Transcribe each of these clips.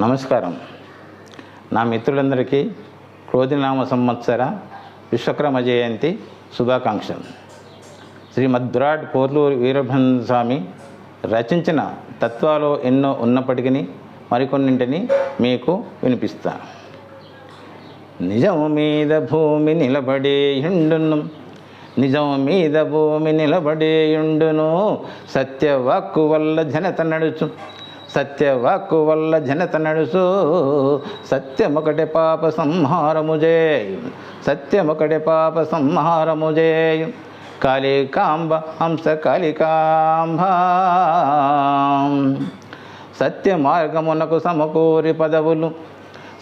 నమస్కారం. నా మిత్రులందరికీ క్రోధినామ సంవత్సర విశ్వకర్మ జయంతి శుభాకాంక్షలు. శ్రీమద్రాడ్ పోర్లూరు వీరభద్ర స్వామి రచించిన తత్వాలు ఎన్నో ఉన్నప్పటికీ మరికొన్నింటిని మీకు వినిపిస్తా. నిజం మీద భూమి నిలబడేయుండును నిజం మీద భూమి నిలబడేయుండును సత్యవాక్కు వల్ల జనత నడుచు సత్యవాక్కు వల్ల జనత నడుసు. సత్యమొకటి పాప సంహారము చేయు సత్యమొకటి పాప సంహారము కాళికాంబ హంస కాళికాంబ. సత్య మార్గమునకు సమకూరి పదవులు.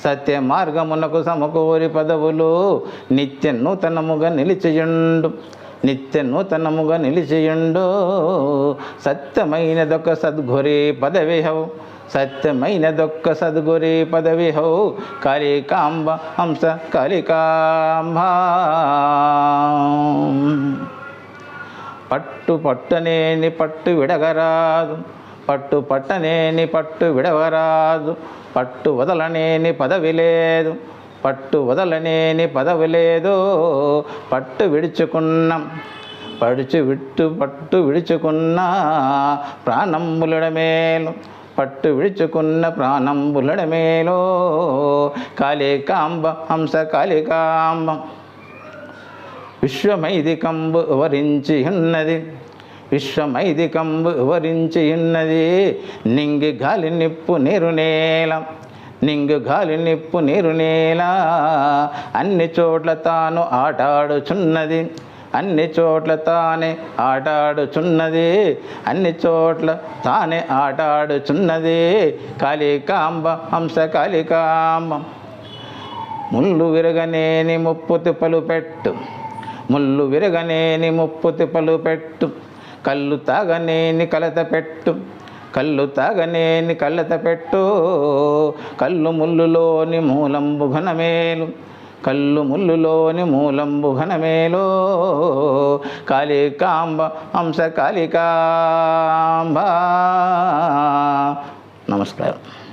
సత్య మార్గమునకు సమకూరి పదవులు. నిత్య నూతనముగా నిలిచియుండు. నిత్య నూతనముగా నిలిచియుండు. సత్యమైనదొక సద్గురి పదవి హౌ. సత్యమైనదొక్క సద్గురి పదవి హౌ. కాళికాంబ హంస కాళికాంబ. పట్టు పట్టనేని పట్టు విడగరాదు. పట్టు పట్టనేని పట్టు విడవరాదు. పట్టు వదలనేని పదవి లేదు. పట్టు వదలనేని పదవి లేదు పట్టు విడుచుకున్నాం. పడుచు విట్టు పట్టు విడుచుకున్న ప్రాణంబులడమేలు పట్టు విడుచుకున్న ప్రాణంబులడమేలు కాళికాంబ హంస కాళికాంబ. విశ్వమైదికంబు వరించి ఉన్నది విశ్వమైదికంబు వరించి ఉన్నది నింగి గాలి నిప్పు నీరు నేలం. నింగు గాలి నిప్పు నీరు నేల. అన్ని చోట్ల తాను ఆటాడుచున్నది. అన్ని చోట్ల తానే ఆటాడుచున్నది. అన్ని చోట్ల తానే ఆటాడుచున్నది. కాళికాంబ హంస కాళికాంబ. ముళ్ళు విరగనేని ముప్పు తిప్పలు పెట్టు. ముళ్ళు విరగనేని ముప్పు తిప్పలు పెట్టు. కళ్ళు తాగనేని కలత పెట్టు. కళ్ళు తాగనేని కళ్ళత పెట్టు కళ్ళు ముల్లులోని మూలంబు ఘనమేలు. కళ్ళు ముల్లులోని మూలంబు ఘనమేలో. కాళికాంబ హంస కాళికాంబ నమస్కారం.